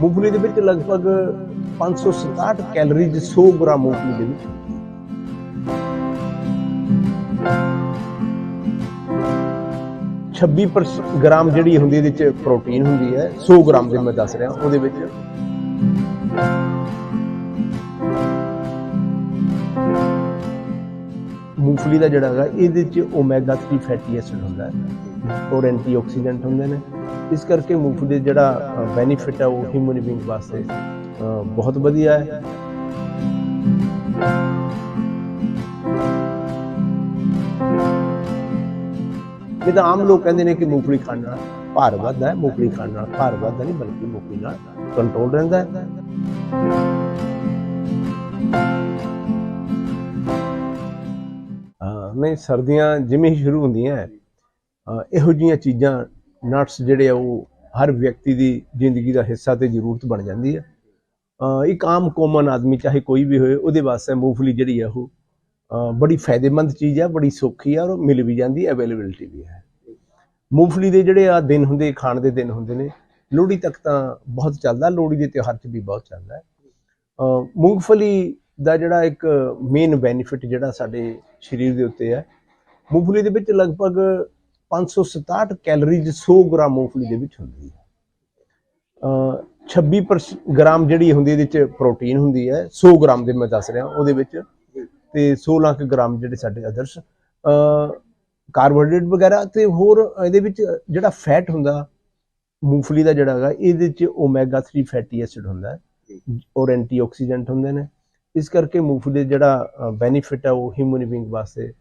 ਮੂੰਗਫਲੀ ਦੇ ਵਿੱਚ ਲਗਭਗ 567 ਕੈਲੋਰੀਜ਼ 100 ਗ੍ਰਾਮ ਮੂੰਗਫਲੀ ਦੇ ਵਿੱਚ 26 ਗ੍ਰਾਮ ਜਿਹੜੀ ਹੁੰਦੀ ਇਹਦੇ ਵਿੱਚ ਪ੍ਰੋਟੀਨ ਹੁੰਦੀ ਹੈ 100 ਗ੍ਰਾਮ ਦੇ ਮੈਂ ਦੱਸ ਰਿਹਾ, ਉਹਦੇ ਵਿੱਚ। ਮੂੰਗਫਲੀ ਦਾ ਜਿਹੜਾ ਹੈਗਾ, ਇਹਦੇ ਵਿੱਚ ਓਮੇਗਾ 3 ਫੈਟੀ ਐਸਿਡ ਹੁੰਦਾ ਹੈ। ਔਰ ਐਂਟੀਆਕਸੀਡੈਂਟ ਹੁੰਦੇ ਨੇ। ਇਸ ਕਰਕੇ ਮੂੰਗਫਲੀ ਦਾ ਜਿਹੜਾ ਬੈਨੀਫਿਟ ਹੈ ਉਹ ਹਿਊਮਨ ਬੀਇੰਗ ਵਾਸਤੇ ਬਹੁਤ ਵਧੀਆ ਹੈ। ਇਹ ਤਾਂ ਆਮ ਲੋਕ ਕਹਿੰਦੇ ਨੇ ਕਿ ਮੂੰਗਫਲੀ ਖਾਣ ਨਾਲ ਭਾਰ ਵੱਧਦਾ ਹੈ। ਮੂੰਗਫਲੀ ਖਾਣ ਨਾਲ ਭਾਰ ਵੱਧਦਾ ਨਹੀਂ ਬਲਕਿ ਮੂੰਗਫਲੀ ਨਾਲ ਕੰਟਰੋਲ ਰਹਿੰਦਾ ਹੈ। ਨਹੀਂ ਸਰਦੀਆਂ ਜਿਵੇਂ ਹੀ ਸ਼ੁਰੂ ਹੁੰਦੀਆਂ ਹੈ, ਇਹੋ ਜੀਆਂ ਚੀਜ਼ਾਂ ਨਟਸ ਜਿਹੜੇ ਆ ਉਹ ਹਰ ਵਿਅਕਤੀ ਦੀ ਜ਼ਿੰਦਗੀ ਦਾ ਹਿੱਸਾ ਤੇ ਜ਼ਰੂਰਤ ਬਣ ਜਾਂਦੀ ਹੈ ਇੱਕ ਆਮ ਕੋਮਨ ਆਦਮੀ ਚਾਹੇ ਕੋਈ ਵੀ ਹੋਏ, ਉਹਦੇ ਵਾਸਤੇ ਮੂੰਗਫਲੀ ਜਿਹੜੀ ਆ ਉਹ ਬੜੀ ਫਾਇਦੇਮੰਦ ਚੀਜ਼ ਆ, ਬੜੀ ਸੌਖੀ ਆ ਔਰ ਮਿਲ ਵੀ ਜਾਂਦੀ ਅਵੇਲੇਬਿਲਟੀ ਵੀ ਹੈ। ਮੂੰਗਫਲੀ ਦੇ ਜਿਹੜੇ ਆ ਦਿਨ ਹੁੰਦੇ, ਖਾਣ ਦੇ ਦਿਨ ਹੁੰਦੇ ਨੇ, ਲੋਹੜੀ ਤੱਕ ਤਾਂ ਬਹੁਤ ਚੱਲਦਾ, ਲੋਹੜੀ ਦੇ ਤਿਉਹਾਰ 'ਚ ਵੀ ਬਹੁਤ ਚੱਲਦਾ ਮੂੰਗਫਲੀ ਦਾ ਜਿਹੜਾ ਇੱਕ ਮੇਨ ਬੈਨੀਫਿਟ ਜਿਹੜਾ ਸਾਡੇ ਸਰੀਰ ਦੇ ਉੱਤੇ ਹੈ, ਮੂੰਗਫਲੀ ਦੇ ਵਿੱਚ ਲਗਭਗ 567 ਕੈਲੋਰੀਜ਼ 100 ਗ੍ਰਾਮ ਮੂੰਗਫਲੀ ਦੇ ਵਿੱਚ ਹੁੰਦੀ ਹੈ। ਅਹ 26 ਪਰਸ- ਗ੍ਰਾਮ ਜਿਹੜੀ ਹੁੰਦੀ ਇਹਦੇ ਵਿੱਚ ਪ੍ਰੋਟੀਨ ਹੁੰਦੀ ਹੈ 100 ਗ੍ਰਾਮ ਦੇ ਮੈਂ ਦੱਸ ਰਿਹਾ, ਉਹਦੇ ਵਿੱਚ ਤੇ 16 ਕੁ ਗ੍ਰਾਮ ਜਿਹੜੇ ਸਾਡੇ ਅਦਰਸ ਕਾਰਬੋਹਾਈਡਰੇਟ ਵਗੈਰਾ ਤੇ ਹੋਰ ਇਹਦੇ ਵਿੱਚ ਜਿਹੜਾ ਫੈਟ ਹੁੰਦਾ, ਮੂੰਗਫਲੀ ਦਾ ਜਿਹੜਾ ਹੈਗਾ, ਇਹਦੇ ਵਿੱਚ ਓਮੇਗਾ 3 ਫੈਟੀ ਐਸਿਡ ਹੁੰਦਾ ਹੈ, ਔਰ ਐਂਟੀਆਕਸੀਡੈਂਟ ਹੁੰਦੇ ਨੇ। ਇਸ ਕਰਕੇ ਮੂੰਗਫਲੀ ਦਾ ਜਿਹੜਾ ਬੈਨੀਫਿਟ ਹੈ, ਉਹ ਹਿਊਮਨ ਬੀਇੰਗ ਵਾਸਤੇ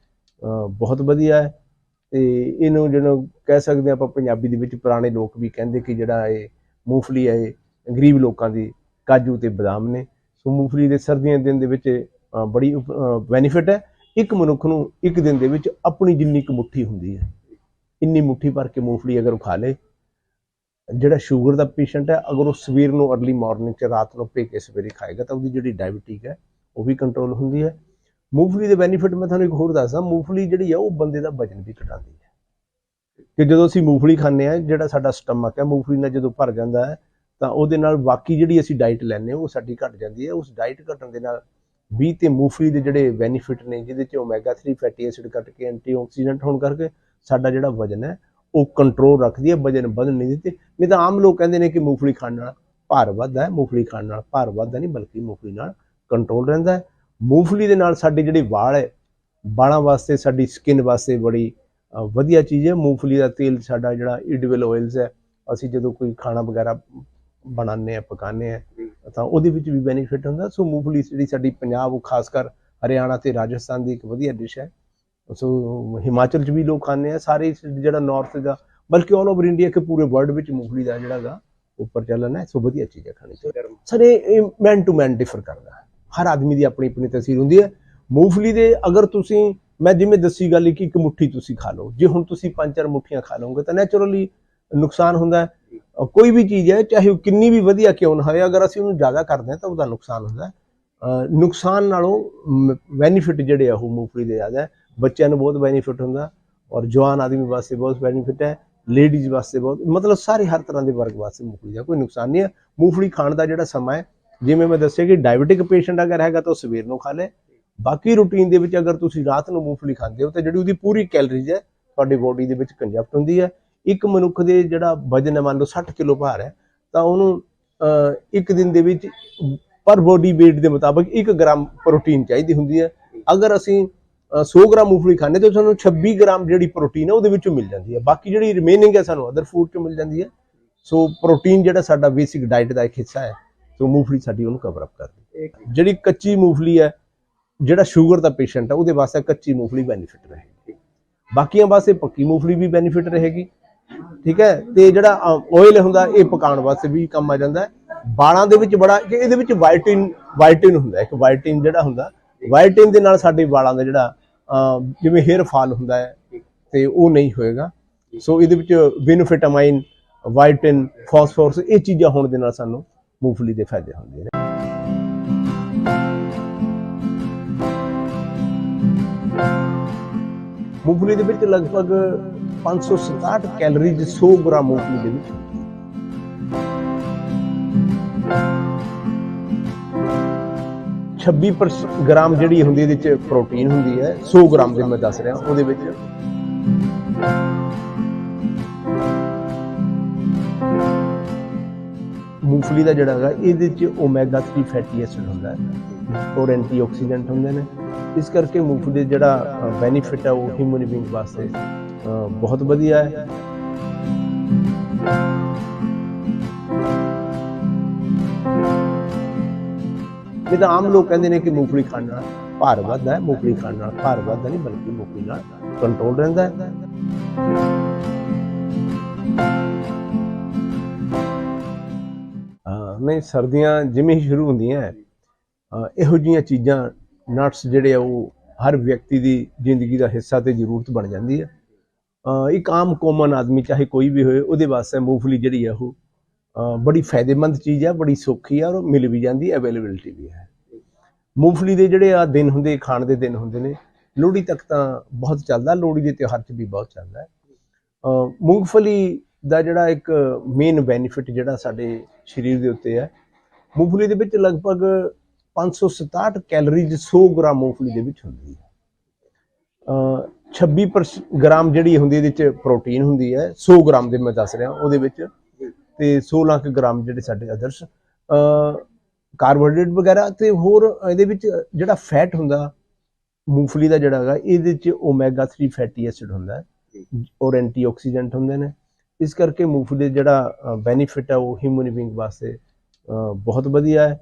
ਬਹੁਤ ਵਧੀਆ ਹੈ। ਤੇ ਇਹਨੂੰ ਜਿਹਨੂੰ ਕਹਿ ਸਕਦੇ ਆਪਾਂ ਪੰਜਾਬੀ ਦੇ ਵਿੱਚ ਪੁਰਾਣੇ ਲੋਕ ਵੀ ਕਹਿੰਦੇ ਕਿ ਜਿਹੜਾ ਇਹ ਮੂੰਗਫਲੀ ਹੈ, ਇਹ ਗਰੀਬ ਲੋਕਾਂ ਦੀ ਕਾਜੂ ਤੇ ਬਦਾਮ ਨੇ। ਸੋ ਮੂੰਗਫਲੀ ਦੇ ਸਰਦੀਆਂ ਦੇ ਦਿਨ ਦੇ ਵਿੱਚ ਬੜੀ ਬੈਨੀਫਿਟ ਹੈ। ਇੱਕ ਮਨੁੱਖ ਨੂੰ ਇੱਕ ਦਿਨ ਦੇ ਵਿੱਚ ਆਪਣੀ ਜਿੰਨੀ ਕੁ ਮੁੱਠੀ ਹੁੰਦੀ ਹੈ, ਇੰਨੀ ਮੁੱਠੀ ਭਰ ਕੇ ਮੂੰਗਫਲੀ ਅਗਰ ਉਹ ਖਾ ਲੇ, ਜਿਹੜਾ ਸ਼ੂਗਰ ਦਾ ਪੇਸ਼ੈਂਟ ਹੈ, ਅਗਰ ਉਹ ਸਵੇਰ ਨੂੰ अर्ਲੀ ਮਾਰਨਿੰਗ ਚ ਰਾਤ ਨੂੰ ਪੀ ਕੇ ਸਵੇਰੇ ਖਾਏਗਾ ਤਾਂ ਉਹਦੀ ਜਿਹੜੀ ਡਾਇਬੀਟਿਕ ਹੈ, ਉਹ ਵੀ ਕੰਟਰੋਲ ਹੁੰਦੀ ਹੈ। ਮੂੰਗਫਲੀ ਦੇ ਬੈਨੀਫਿਟ ਮੈਂ ਤੁਹਾਨੂੰ ਇੱਕ ਹੋਰ ਦੱਸਦਾ, ਮੂੰਗਫਲੀ ਜਿਹੜੀ ਆ, ਉਹ ਬੰਦੇ ਦਾ ਵਜਨ ਵੀ ਘਟਾਉਂਦੀ ਹੈ। ਕਿ ਜਦੋਂ ਅਸੀਂ ਮੂੰਗਫਲੀ ਖਾਂਦੇ ਆ ਜਿਹੜਾ ਸਾਡਾ ਸਟਮਕ ਹੈ, ਮੂੰਗਫਲੀ ਨਾਲ ਜਦੋਂ ਭਰ ਜਾਂਦਾ ਹੈ, ਤਾਂ ਉਹਦੇ ਨਾਲ ਬਾਕੀ ਜਿਹੜੀ ਅਸੀਂ ਡਾਈਟ ਲੈਂਦੇ ਹਾਂ, ਉਹ ਸਾਡੀ ਘਟ ਜਾਂਦੀ ਹੈ। ਉਸ ਡਾਈਟ ਘਟਣ ਦੇ ਨਾਲ ਵੀ ਤੇ ਮੂੰਗਫਲੀ ਦੇ ਜਿਹੜੇ ਬੈਨੀਫਿਟ ਨੇ, ਜਿਹਦੇ ਚ ਓਮੇਗਾ 3 ਫੈਟੀ ਐਸਿਡ ਘਟ ਕੇ ਐਂਟੀਆਕਸੀਡੈਂਟ ਹੋਣ ਕਰਕੇ ਸਾਡਾ ਜਿਹੜਾ ਵਜਨ ਹੈ, ਉਹ ਕੰਟਰੋਲ ਰੱਖਦੀ ਹੈ, ਵਜਨ ਵਧਣ ਨਹੀਂ ਦਿੰਦੀ। ਨਹੀਂ ਤਾਂ ਆਮ ਲੋਕ ਕਹਿੰਦੇ ਨੇ ਕਿ ਮੂੰਗਫਲੀ ਖਾਣ ਨਾਲ ਭਾਰ ਵੱਧਦਾ ਹੈ, ਮੂੰਗਫਲੀ ਖਾਣ ਨਾਲ ਭਾਰ ਵੱਧਦਾ ਨਹੀਂ, ਬਲਕਿ ਮੂੰਗਫਲੀ ਨਾਲ ਕੰਟਰੋਲ ਰਹਿੰਦਾ ਹੈ। ਮੂੰਗਫਲੀ ਦੇ ਨਾਲ ਸਾਡੇ ਜਿਹੜੇ ਵਾਲ ਹੈ ਵਾਲਾਂ ਵਾਸਤੇ ਸਾਡੀ ਸਕਿਨ ਵਾਸਤੇ ਬੜੀ ਵਧੀਆ ਚੀਜ਼ ਹੈ। ਮੂੰਗਫਲੀ ਦਾ ਤੇਲ ਸਾਡਾ ਜਿਹੜਾ ਇਡਿਬਲ ਆਇਲਸ ਹੈ ਅਸੀਂ ਜਦੋਂ ਕੋਈ ਖਾਣਾ ਵਗੈਰਾ ਬਣਾਉਂਦੇ ਆ ਪਕਾਉਂਦੇ ਆ ਤਾਂ ਉਹਦੇ ਵਿੱਚ ਵੀ ਬੈਨੀਫਿਟ ਹੁੰਦਾ। ਸੋ ਮੂੰਗਫਲੀ ਜਿਹੜੀ ਸਾਡੀ ਪੰਜਾਬ ਉਹ ਖਾਸ ਕਰ ਹਰਿਆਣਾ ਤੇ ਰਾਜਸਥਾਨ ਦੀ ਇੱਕ ਵਧੀਆ ਡਿਸ਼ ਹੈ। ਸੋ ਹਿਮਾਚਲ ਚ ਵੀ ਲੋਕ ਖਾਂਦੇ ਆ। ਸਾਰੇ ਜਿਹੜਾ ਨਾਰਥ ਦਾ ਬਲਕਿ ਆਲ ਓਵਰ ਇੰਡੀਆ ਕੇ ਪੂਰੇ ਵਰਲਡ ਵਿੱਚ ਮੂੰਗਫਲੀ ਦਾ ਜਿਹੜਾ ਗਾ ਉੱਪਰ ਚੱਲਣ ਹੈ। ਸੋ ਵਧੀਆ ਚੀਜ਼ ਹੈ ਖਾਣੀ ਚਾਹੀਦੀ। ਸਰ ਇਹ ਮੈਨ ਟੂ ਮੈਨ ਡਿਫਰ ਕਰਦਾ ਹਰ ਆਦਮੀ ਦੀ ਆਪਣੀ ਆਪਣੀ ਤਸਵੀਰ ਹੁੰਦੀ ਹੈ। ਮੂੰਗਫਲੀ ਦੇ ਅਗਰ ਤੁਸੀਂ, ਮੈਂ ਜਿਵੇਂ ਦੱਸੀ ਗੱਲ ਕਿ ਇੱਕ ਮੁੱਠੀ ਤੁਸੀਂ ਖਾ ਲਓ। ਜੇ ਹੁਣ ਤੁਸੀਂ ਪੰਜ ਚਾਰ ਮੁੱਠੀਆਂ ਖਾ ਲਓਗੇ ਤਾਂ ਨੇਚਰਲੀ ਨੁਕਸਾਨ ਹੁੰਦਾ ਕੋਈ ਵੀ ਚੀਜ਼ ਹੈ, ਚਾਹੇ ਉਹ ਕਿੰਨੀ ਵੀ ਵਧੀਆ ਕਿਉਂ ਨਾ ਹੋਵੇ ਅਗਰ ਅਸੀਂ ਉਹਨੂੰ ਜ਼ਿਆਦਾ ਕਰਦੇ ਹਾਂ ਤਾਂ ਉਹਦਾ ਨੁਕਸਾਨ ਹੁੰਦਾ ਨੁਕਸਾਨ ਨਾਲੋਂ ਬੈਨੀਫਿਟ ਜਿਹੜੇ ਆ ਉਹ ਮੂੰਗਫਲੀ ਦੇ ਜ਼ਿਆਦਾ ਬੱਚਿਆਂ ਨੂੰ ਬਹੁਤ ਬੈਨੀਫਿਟ ਹੁੰਦਾ ਔਰ ਜਵਾਨ ਆਦਮੀ ਵਾਸਤੇ ਬਹੁਤ ਬੈਨੀਫਿਟ ਹੈ। ਲੇਡੀਜ਼ ਵਾਸਤੇ ਬਹੁਤ, ਮਤਲਬ ਸਾਰੇ ਹਰ ਤਰ੍ਹਾਂ ਦੇ ਵਰਗ ਵਾਸਤੇ ਮੂੰਗਫਲੀ ਦਾ ਕੋਈ ਨੁਕਸਾਨ ਨਹੀਂ ਹੈ। ਮੂੰਗਫਲੀ ਖਾਣ ਦਾ ਜਿਹੜਾ ਸਮਾਂ ਹੈ ਜਿਵੇਂ ਮੈਂ ਦੱਸਿਆ ਕਿ ਡਾਇਬੀਟਿਕ ਪੇਸ਼ੈਂਟ ਅਗਰ ਹੈਗਾ ਤਾਂ ਉਹ ਸਵੇਰ ਨੂੰ ਖਾ ਲੇ। ਬਾਕੀ ਰੂਟੀਨ ਦੇ ਵਿੱਚ ਅਗਰ ਤੁਸੀਂ ਰਾਤ ਨੂੰ ਮੂੰਗਫਲੀ ਖਾਂਦੇ ਹੋ ਤਾਂ ਜਿਹੜੀ ਉਹਦੀ ਪੂਰੀ ਕੈਲਰੀਜ਼ ਹੈ ਤੁਹਾਡੀ ਬੋਡੀ ਦੇ ਵਿੱਚ ਕੰਜਪਟ ਹੁੰਦੀ ਹੈ। ਇੱਕ ਮਨੁੱਖ ਦੇ ਜਿਹੜਾ ਵਜਨ ਹੈ ਮੰਨ ਲਓ 60 ਕਿਲੋ ਭਾਰ ਹੈ ਤਾਂ ਉਹਨੂੰ ਇੱਕ ਦਿਨ ਦੇ ਵਿੱਚ ਪਰ ਬੋਡੀ weight ਦੇ ਮੁਤਾਬਕ 1 ਗ੍ਰਾਮ ਪ੍ਰੋਟੀਨ ਚਾਹੀਦੀ ਹੁੰਦੀ ਹੈ। ਅਗਰ ਅਸੀਂ ਅਹ, 100 ਗ੍ਰਾਮ ਮੂੰਗਫਲੀ ਖਾਂਦੇ ਤਾਂ ਸਾਨੂੰ 26 ਗ੍ਰਾਮ ਜਿਹੜੀ ਪ੍ਰੋਟੀਨ ਹੈ ਉਹਦੇ ਵਿੱਚੋਂ ਮਿਲ ਜਾਂਦੀ ਹੈ। ਬਾਕੀ ਜਿਹੜੀ ਰਿਮੇਨਿੰਗ ਹੈ ਸਾਨੂੰ ਅਦਰ ਫੂਡ ਚੋਂ ਮਿਲ ਜਾਂਦੀ ਹੈ। ਸੋ ਪ੍ਰੋਟੀਨ ਜਿਹੜਾ ਸਾਡਾ ਬੇਸਿਕ ਡਾਈਟ ਦਾ ਇੱਕ ਹਿੱਸਾ ਹੈ। ਸੋ ਮੂੰਗਫਲੀ ਸਾਡੀ ਉਹਨੂੰ ਕਵਰ ਅਪ ਕਰਦੀ ਜਿਹੜੀ ਕੱਚੀ ਮੂੰਗਫਲੀ ਹੈ ਜਿਹੜਾ ਸ਼ੂਗਰ ਦਾ ਪੇਸ਼ੈਂਟ ਹੈ ਉਹਦੇ ਵਾਸਤੇ ਕੱਚੀ ਮੂੰਗਫਲੀ ਬੈਨੀਫਿਟ ਰਹੇਗੀ। ਬਾਕੀਆਂ ਵਾਸਤੇ ਪੱਕੀ ਮੂੰਗਫਲੀ ਵੀ ਬੈਨੀਫਿਟ ਰਹੇਗੀ ਠੀਕ ਹੈ? ਤੇ ਜਿਹੜਾ ਆਇਲ ਹੁੰਦਾ ਇਹ ਪਕਾਉਣ ਵਾਸਤੇ ਵੀ ਕੰਮ ਆ ਜਾਂਦਾ ਵਾਲਾਂ ਦੇ ਵਿੱਚ ਬੜਾ ਕਿ ਇਹਦੇ ਵਿੱਚ ਵਾਈਟਿਨ ਵਾਈਟਿਨ ਹੁੰਦਾ ਇੱਕ ਵਾਈਟਿਨ ਜਿਹੜਾ ਹੁੰਦਾ ਵਾਈਟਿਨ ਦੇ ਨਾਲ ਸਾਡੇ ਵਾਲਾਂ ਦਾ ਜਿਹੜਾ ਜਿਵੇਂ ਹੇਅਰ ਫਾਲ ਹੁੰਦਾ ਹੈ ਤੇ ਉਹ ਨਹੀਂ ਹੋਏਗਾ। ਸੋ ਇਹਦੇ ਵਿੱਚ ਵਿਨੋਫਿਟਾਮਾਈਨ ਵਾਈਟਿਨ ਫਾਸਫੋਰਸ ਇਹ ਚੀਜ਼ਾਂ ਹੋਣ ਦੇ ਨਾਲ ਸਾਨੂੰ ਮੂੰਗਫਲੀ ਦੇ ਫਾਇਦੇ ਹੁੰਦੇ ਨੇ। ਮੂੰਗਫਲੀ ਦੇ ਵਿੱਚ ਲਗਭਗ 567 ਕੈਲਰੀਜ਼ 100 ਗ੍ਰਾਮ ਮੂੰਗਫਲੀ ਦੇ ਵਿੱਚ। ਹੁੰਦੀ 26 ਗ੍ਰਾਮ ਜਿਹੜੀ ਹੁੰਦੀ ਇਹਦੇ ਵਿੱਚ ਪ੍ਰੋਟੀਨ ਹੁੰਦੀ ਹੈ 100 ਗ੍ਰਾਮ ਦੇ ਮੈਂ ਦੱਸ ਰਿਹਾ, ਉਹਦੇ ਵਿੱਚ ਮੂੰਗਫਲੀ ਦਾ ਜਿਹੜਾ ਹੈਗਾ, ਇਹਦੇ ਵਿੱਚ ਓਮੇਗਾ 3 ਫੈਟੀ ਐਸਿਡ ਹੁੰਦਾ ਹੈ। ਔਰ ਐਂਟੀਆਕਸੀਡੈਂਟ ਹੁੰਦੇ ਨੇ। ਇਸ ਕਰਕੇ ਮੂੰਗਫਲੀ ਦਾ ਜਿਹੜਾ ਬੈਨੀਫਿਟ ਹੈ ਉਹ ਹਿਊਮਨ ਬੀਇੰਗ ਵਾਸਤੇ ਬਹੁਤ ਵਧੀਆ ਹੈ। ਇਹ ਤਾਂ ਆਮ ਲੋਕ ਕਹਿੰਦੇ ਨੇ ਕਿ ਮੂੰਗਫਲੀ ਖਾਣ ਨਾਲ ਭਾਰ ਵੱਧਦਾ ਹੈ। ਮੂੰਗਫਲੀ ਖਾਣ ਨਾਲ ਭਾਰ ਵੱਧਦਾ ਨਹੀਂ, ਬਲਕਿ ਮੂੰਗਫਲੀ ਨਾਲ ਕੰਟਰੋਲ ਰਹਿੰਦਾ ਹੈ। ਨਹੀਂ ਸਰਦੀਆਂ ਜਿਵੇਂ ਹੀ ਸ਼ੁਰੂ ਹੁੰਦੀਆਂ ਹੈ, ਇਹੋ ਜੀਆਂ ਚੀਜ਼ਾਂ ਨਟਸ ਜਿਹੜੇ ਆ ਉਹ ਹਰ ਵਿਅਕਤੀ ਦੀ ਜ਼ਿੰਦਗੀ ਦਾ ਹਿੱਸਾ ਤੇ ਜ਼ਰੂਰਤ ਬਣ ਜਾਂਦੀ ਹੈ ਇੱਕ ਆਮ ਕੋਮਨ ਆਦਮੀ ਚਾਹੇ ਕੋਈ ਵੀ ਹੋਏ ਉਹਦੇ ਵਾਸਤੇ ਮੂੰਗਫਲੀ ਜਿਹੜੀ ਆ ਉਹ ਬੜੀ ਫਾਇਦੇਮੰਦ ਚੀਜ਼ ਆ ਬੜੀ ਸੌਖੀ ਆ ਔਰ ਮਿਲ ਵੀ ਜਾਂਦੀ ਹੈ ਅਵੇਲੇਬਿਲਟੀ ਵੀ ਹੈ। ਮੂੰਗਫਲੀ ਦੇ ਜਿਹੜੇ ਆ ਦਿਨ ਹੁੰਦੇ ਖਾਣ ਦੇ ਦਿਨ ਹੁੰਦੇ ਨੇ ਲੋਹੜੀ ਤੱਕ ਤਾਂ ਬਹੁਤ ਚੱਲਦਾ ਲੋਹੜੀ ਦੇ ਤਿਉਹਾਰ 'ਚ ਵੀ ਬਹੁਤ ਚੱਲਦਾ ਹੈ ਮੂੰਗਫਲੀ ਦਾ ਜਿਹੜਾ ਇੱਕ ਮੇਨ ਬੈਨੀਫਿਟ ਜਿਹੜਾ ਸਾਡੇ ਸਰੀਰ ਦੇ ਉੱਤੇ ਹੈ। ਮੂੰਗਫਲੀ ਦੇ ਵਿੱਚ ਲਗਭਗ 567 ਕੈਲਰੀਜ਼ 100 ਗ੍ਰਾਮ ਮੂੰਗਫਲੀ ਦੇ ਵਿੱਚ ਹੁੰਦੀ ਹੈ। ਅਹ 26 ਪਰਸ- ਗ੍ਰਾਮ ਜਿਹੜੀ ਹੁੰਦੀ ਇਹਦੇ ਵਿੱਚ ਪ੍ਰੋਟੀਨ ਹੁੰਦੀ ਹੈ। 100 ਗ੍ਰਾਮ ਦੇ ਮੈਂ ਦੱਸ ਰਿਹਾ, ਉਹਦੇ ਵਿੱਚ। ਤੇ 16 ਕੁ ਗ੍ਰਾਮ ਜਿਹੜੇ ਸਾਡੇ ਅਦਰਸ ਕਾਰਬੋਹਾਈਡਰੇਟ ਵਗੈਰਾ ਤੇ ਹੋਰ ਇਹਦੇ ਵਿੱਚ ਜਿਹੜਾ ਫੈਟ ਹੁੰਦਾ, ਮੂੰਗਫਲੀ ਦਾ ਜਿਹੜਾ ਹੈਗਾ, ਇਹਦੇ ਵਿੱਚ ਓਮੇਗਾ 3 ਫੈਟੀ ਐਸਿਡ ਹੁੰਦਾ ਔਰ ਐਂਟੀਆਕਸੀਡੈਂਟ ਹੁੰਦੇ ਨੇ। ਇਸ ਕਰਕੇ ਮੂੰਗਫਲੀ ਦਾ ਜਿਹੜਾ ਬੈਨੀਫਿਟ ਆ, ਉਹ ਹਿਊਮਨ ਬੀਇੰਗ ਵਾਸਤੇ ਬਹੁਤ ਵਧੀਆ ਹੈ।